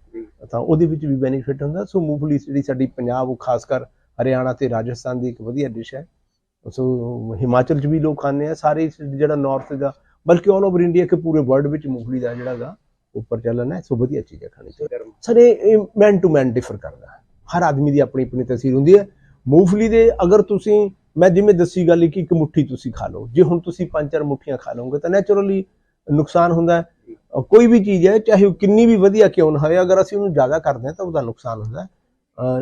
ਤਾਂ ਉਹਦੇ ਵਿੱਚ ਵੀ ਬੈਨੀਫਿਟ ਹੁੰਦਾ। ਸੋ ਮੂੰਗਫਲੀ ਜਿਹੜੀ ਸਾਡੀ ਪੰਜਾਬ ਉਹ ਖਾਸ ਕਰ ਹਰਿਆਣਾ ਤੇ ਰਾਜਸਥਾਨ ਦੀ ਇੱਕ ਵਧੀਆ ਡਿਸ਼ ਹੈ। ਸੋ ਹਿਮਾਚਲ ਚ ਵੀ ਲੋਕ ਖਾਂਦੇ ਆ। ਸਾਰੇ ਜਿਹੜਾ ਨਾਰਥ ਦਾ ਬਲਕਿ ਆਲ ਓਵਰ ਇੰਡੀਆ ਕੇ ਪੂਰੇ ਵਰਲਡ ਵਿੱਚ ਮੂੰਗਫਲੀ ਦਾ ਜਿਹੜਾ ਗਾ ਉੱਪਰ ਚੱਲਣ ਹੈ। ਸੋ ਵਧੀਆ ਚੀਜ਼ ਹੈ ਖਾਣੀ ਚਾਹੀਦੀ ਸਰ ਇਹ ਮੈਨ ਟੂ ਮੈਨ ਡਿਫਰ ਕਰਦਾ। ਹਰ ਆਦਮੀ ਦੀ ਆਪਣੀ ਆਪਣੀ ਤਸਵੀਰ ਹੁੰਦੀ ਹੈ। ਮੂੰਗਫਲੀ ਦੇ ਅਗਰ ਤੁਸੀਂ ਮੈਂ ਜਿਵੇਂ ਦੱਸੀ ਗੱਲ ਕਿ ਇੱਕ ਮੁੱਠੀ ਤੁਸੀਂ ਖਾ ਲਓ। ਜੇ ਹੁਣ ਤੁਸੀਂ ਪੰਜ ਚਾਰ ਮੁੱਠੀਆਂ ਖਾ ਲਓਗੇ ਤਾਂ ਨੇਚਰਲੀ ਨੁਕਸਾਨ ਹੁੰਦਾ ਹੈ। ਕੋਈ ਵੀ ਚੀਜ਼ ਹੈ, ਚਾਹੇ ਉਹ ਕਿੰਨੀ ਵੀ ਵਧੀਆ ਕਿਉਂ ਨਾ ਹੋਵੇ, ਅਗਰ ਅਸੀਂ ਉਹਨੂੰ ਜ਼ਿਆਦਾ ਕਰਦੇ ਹਾਂ ਤਾਂ ਉਹਦਾ ਨੁਕਸਾਨ ਹੁੰਦਾ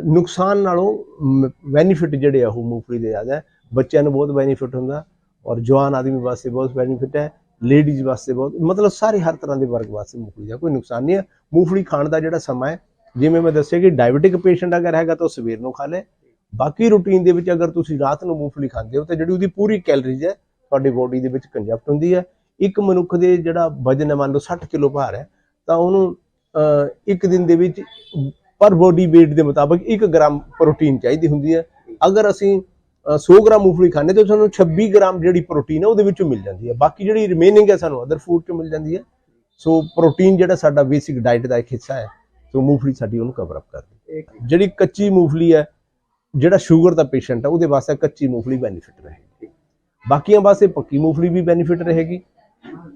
ਨੁਕਸਾਨ ਨਾਲੋਂ ਬੈਨੀਫਿਟ ਜਿਹੜੇ ਆ, ਉਹ ਮੂੰਗਫਲੀ ਦੇ ਜ਼ਿਆਦਾ ਬੱਚਿਆਂ ਨੂੰ ਬਹੁਤ ਬੈਨੀਫਿਟ ਹੁੰਦਾ ਔਰ ਜਵਾਨ ਆਦਮੀ ਵਾਸਤੇ ਬਹੁਤ ਬੈਨੀਫਿਟ ਹੈ ਲੇਡੀਜ਼ ਵਾਸਤੇ ਬਹੁਤ, ਮਤਲਬ ਸਾਰੇ ਹਰ ਤਰ੍ਹਾਂ ਦੇ ਵਰਗ ਵਾਸਤੇ ਮੂੰਗਫਲੀ ਦਾ ਕੋਈ ਨੁਕਸਾਨ ਨਹੀਂ ਹੈ। ਮੂੰਗਫਲੀ ਖਾਣ ਦਾ ਜਿਹੜਾ ਸਮਾਂ ਹੈ, ਜਿਵੇਂ ਮੈਂ ਦੱਸਿਆ ਕਿ ਡਾਇਬੀਟਿਕ ਪੇਸ਼ੈਂਟ ਅਗਰ ਹੈਗਾ ਤਾਂ ਉਹ ਸਵੇਰ ਨੂੰ ਖਾ ਲੇ। ਬਾਕੀ ਰੂਟੀਨ ਦੇ ਵਿੱਚ ਅਗਰ ਤੁਸੀਂ ਰਾਤ ਨੂੰ ਮੂੰਗਫਲੀ ਖਾਂਦੇ ਹੋ ਤਾਂ ਜਿਹੜੀ ਉਹਦੀ ਪੂਰੀ ਕੈਲਰੀਜ਼ ਹੈ, ਤੁਹਾਡੀ ਬੋਡੀ ਦੇ ਵਿੱਚ ਕੰਜਪਟ ਹੁੰਦੀ ਹੈ। ਇੱਕ ਮਨੁੱਖ ਦੇ ਜਿਹੜਾ ਵਜਨ ਹੈ ਮੰਨ ਲਓ 60 ਕਿਲੋ ਭਾਰ ਹੈ ਤਾਂ ਉਹਨੂੰ ਇੱਕ ਦਿਨ ਦੇ ਵਿੱਚ ਪਰ ਬੋਡੀ weight ਦੇ ਮੁਤਾਬਕ 1 ਗ੍ਰਾਮ ਪ੍ਰੋਟੀਨ ਚਾਹੀਦੀ ਹੁੰਦੀ ਹੈ। ਅਗਰ ਅਸੀਂ ਅਹ, 100 ਗ੍ਰਾਮ ਮੂੰਗਫਲੀ ਖਾਂਦੇ ਤਾਂ ਸਾਨੂੰ 26 ਗ੍ਰਾਮ ਜਿਹੜੀ ਪ੍ਰੋਟੀਨ ਹੈ ਉਹਦੇ ਵਿੱਚੋਂ ਮਿਲ ਜਾਂਦੀ ਹੈ। ਬਾਕੀ ਜਿਹੜੀ ਰਿਮੇਨਿੰਗ ਹੈ ਸਾਨੂੰ ਅਦਰ ਫੂਡ ਚੋਂ ਮਿਲ ਜਾਂਦੀ ਹੈ। ਸੋ ਪ੍ਰੋਟੀਨ ਜਿਹੜਾ ਸਾਡਾ ਬੇਸਿਕ ਡਾਈਟ ਦਾ ਇੱਕ ਹਿੱਸਾ ਹੈ ਸੋ ਮੂੰਗਫਲੀ ਸਾਡੀ ਉਹਨੂੰ ਕਵਰ ਅਪ ਕਰਦੀ ਹੈ। ਜਿਹੜੀ ਕੱਚੀ ਮੂੰਗਫਲੀ ਹੈ ਜਿਹੜਾ ਸ਼ੂਗਰ ਦਾ ਪੇਸ਼ੈਂਟ ਹੈ ਉਹਦੇ ਵਾਸਤੇ ਕੱਚੀ ਮੂੰਗਫਲੀ ਬੈਨੀਫਿਟ ਰਹੇਗੀ। ਬਾਕੀਆਂ ਵਾਸਤੇ ਪੱਕੀ ਮੂੰਗਫਲੀ ਵੀ ਬੈਨੀਫਿਟ ਰਹੇਗੀ।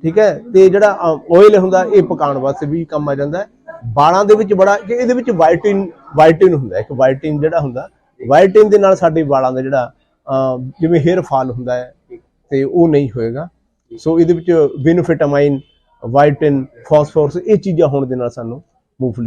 ਠੀਕ ਹੈ? ਤੇ ਜਿਹੜਾ ਆਇਲ ਹੁੰਦਾ ਇਹ ਪਕਾਉਣ ਵਾਸਤੇ ਵੀ ਕੰਮ ਆ ਜਾਂਦਾ ਹੈ। ਦੇ ਵਿੱਚ ਬੜਾ ਇਹਦੇ ਵਿੱਚ ਵਾਈਟਿਨ ਵਾਈਟਿਨ ਹੁੰਦਾ ਇੱਕ ਵਾਈਟਿਨ ਜਿਹੜਾ ਹੁੰਦਾ ਵਾਈਟਿਨ ਦੇ ਨਾਲ ਸਾਡੇ ਵਾਲਾਂ ਦਾ ਜਿਹੜਾ ਅਹ, ਜਿਵੇਂ ਹੇਅਰ ਫਾਲ ਹੁੰਦਾ ਹੈ ਤੇ ਉਹ ਨਹੀਂ ਹੋਏਗਾ। ਸੋ ਇਹਦੇ ਵਿੱਚ ਵਿਨੋਫਿਟਾਮਾਈਨ ਵਾਈਟਿਨ ਫਾਸਫੋਰਸ ਇਹ ਚੀਜ਼ਾਂ ਹੋਣ ਦੇ ਨਾਲ ਸਾਨੂੰ ਮੂੰਗਫਲੀ